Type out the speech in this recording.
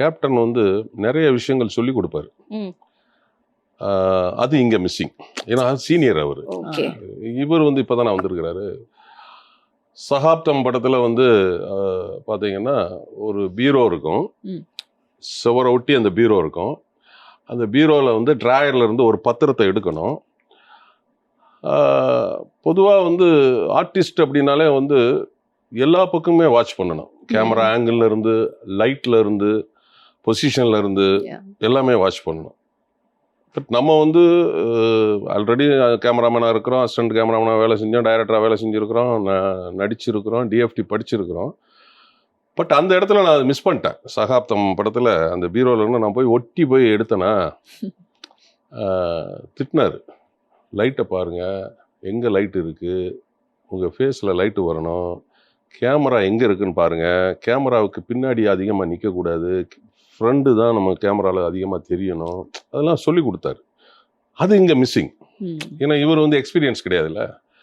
Captain வந்து நிறைய விஷயங்கள் சொல்லி கொடுப்பாரு. அது இங்க மிஸ்ஸிங் ஏன்னா சீனியர் அவர். ஓகே. இவர் வந்து இப்போதானே வந்திருக்கிறாரு. சகாப்தம் படத்துல வந்து ஆஹ், பாத்தீங்கன்னா ஒரு பீரோ இருக்கும். ம். சுவரை ஒட்டி அந்த பீரோ இருக்கும். அந்த பீரோவில் வந்து டிராயர்ல இருந்து ஒரு பத்திரத்தை எடுக்கணும். பொதுவாக வந்து ஆர்டிஸ்ட் அப்படின்னாலே வந்து எல்லா பக்கமுமே வாட்ச் பண்ணணும். கேமரா ஆங்கிள் இருந்து லைட்ல இருந்து பொசிஷன்ல இருந்து. எல்லாமே வாட்ச் பண்ணணும். பட் நம்ம வந்து ஆல்ரெடி கேமராமேனாக இருக்கிறோம் அசிஸ்டன்ட் கேமராமேனாக வேலை செஞ்சோம் டைரக்டராக வேலை செஞ்சுருக்கிறோம் நடிச்சிருக்கிறோம் டிஎஃப்டி படிச்சிருக்கிறோம். பட் அந்த இடத்துல நான் மிஸ் பண்ணிட்டேன். சகாப்தம் படத்தில் அந்த பீரோல இருந்து நான் போய் ஒட்டி போய் எடுத்தேனா திட்டினார். லைட்டை பாருங்க எங்கே லைட் இருக்குது உங்கள் ஃபேஸில் லைட்டு வரணும். கேமரா எங்கே இருக்குன்னு பாருங்க. கேமராவுக்கு பின்னாடி அதிகமாக நிற்கக்கூடாது ஃப்ரண்ட்டு தான் நம்ம கேமராவில் அதிகமாக தெரியணும். அதெல்லாம் சொல்லி கொடுத்தாரு. அது இங்கே மிஸ்ஸிங் ஏன்னா இவர் வந்து எக்ஸ்பீரியன்ஸ் கிடையாதுல்ல?